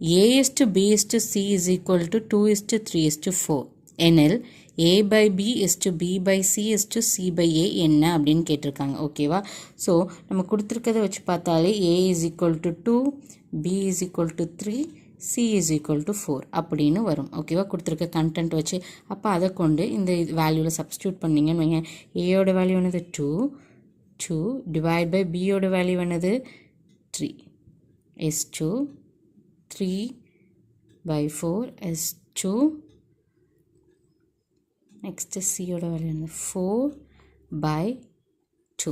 A is to B is to C is equal to two is to three is to four எனில் A by B is to B by C is to C by A என்ன அப்படின்னு கேட்டிருக்காங்க. ஓகேவா so நம்ம கொடுத்துருக்கதை வச்சு பார்த்தாலே A is equal to two B is equal to three C is equal to four அப்படின்னு வரும். ஓகேவா கொடுத்துருக்க கண்டென்ட் வச்சு. அப்போ அதை கொண்டு இந்த வேல்யூவில் சப்ஸ்டியூட் பண்ணீங்கன்னு வைங்க. ஏயோட வேல்யூ என்னது? டூ டூ டிவைட் பை பியோட வேல்யூ என்னது? Three as two 3 by 4 is 2 next சியோட வேல்யூ வந்து ஃபோர் பை டூ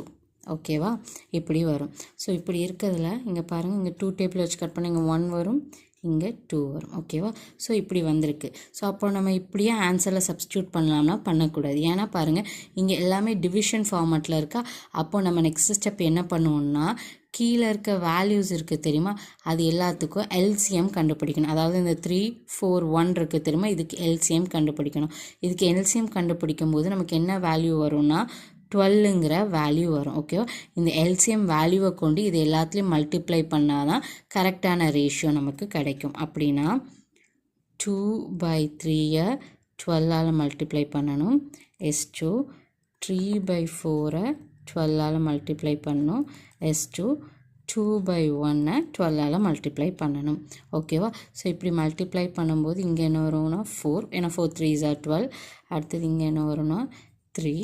ஓகேவா? இப்படி வரும். ஸோ இப்படி இருக்கிறதுல இங்கே பாருங்கள் இங்கே டூ டேபிள் வச்சு கட் பண்ண இங்கே ஒன் வரும் இங்கே டூ வரும். ஓகேவா? ஸோ இப்படி வந்திருக்கு. ஸோ அப்போ நம்ம இப்படியே ஆன்சரில் சப்ஸ்டியூட் பண்ணலாம்னா பண்ணக்கூடாது. ஏன்னா பாருங்கள் இங்கே எல்லாமே டிவிஷன் ஃபார்மேட்டில் இருக்கா? அப்போ நம்ம நெக்ஸ்ட் ஸ்டெப் என்ன பண்ணுவோம்னா கீழே இருக்க வேல்யூஸ் இருக்குது தெரியுமா? அது எல்லாத்துக்கும் எல்சிஎம் கண்டுபிடிக்கணும். அதாவது இந்த த்ரீ ஃபோர் ஒன் இருக்குது தெரியுமா? இதுக்கு எல்சிஎம் கண்டுபிடிக்கணும். இதுக்கு எல்சிஎம் கண்டுபிடிக்கும் போது நமக்கு என்ன வேல்யூ வரும்னா டுவெல்லுங்கிற வேல்யூ வரும் ஓகேவா இந்த எல்சிஎம் வேல்யூவை கொண்டு இது எல்லாத்துலேயும் மல்டிப்ளை பண்ணால் தான் கரெக்டான ரேஷியோ நமக்கு கிடைக்கும். அப்படின்னா டூ பை த்ரீயை டுவெல்லால் மல்டிப்ளை பண்ணணும். எஸ் டூ த்ரீ பை ஃபோரை டுவெல்லால் மல்டிப்ளை பண்ணணும். எஸ் டூ டூ பை ஒன்னை டுவெல்லால் மல்டிப்ளை பண்ணணும் ஓகேவா ஸோ இப்படி மல்டிப்ளை பண்ணும்போது இங்கே என்ன வரும்னா ஃபோர் ஏன்னா ஃபோர் த்ரீ ஆர் டுவெல் அடுத்தது இங்கே என்ன வரும்னா த்ரீ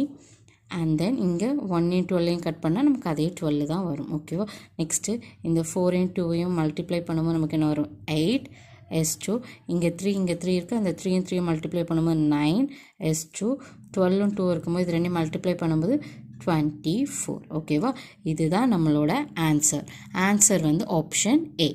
அண்ட் தென் இங்கே ஒன்னையும் டுவெல்லையும் கட் பண்ணால் நமக்கு அதே டுவெல் தான் வரும். ஓகேவா நெக்ஸ்ட்டு இந்த ஃபோரையும் டூவையும் மல்டிப்ளை பண்ணும்போது நமக்கு என்ன வரும்? எயிட் எஸ் டூ இங்கே த்ரீ இங்கே த்ரீ இருக்குது அந்த த்ரீயும் த்ரீயும் மல்டிப்ளை பண்ணும்போது நைன் எஸ் டூ டுவெல்லும் டூ இருக்கும்போது இது ரெண்டையும் மல்டிப்ளை பண்ணும்போது டுவெண்ட்டி ஃபோர் ஓகேவா இதுதான் நம்மளோட ஆன்சர் ஆன்சர் வந்து ஆப்ஷன் ஏ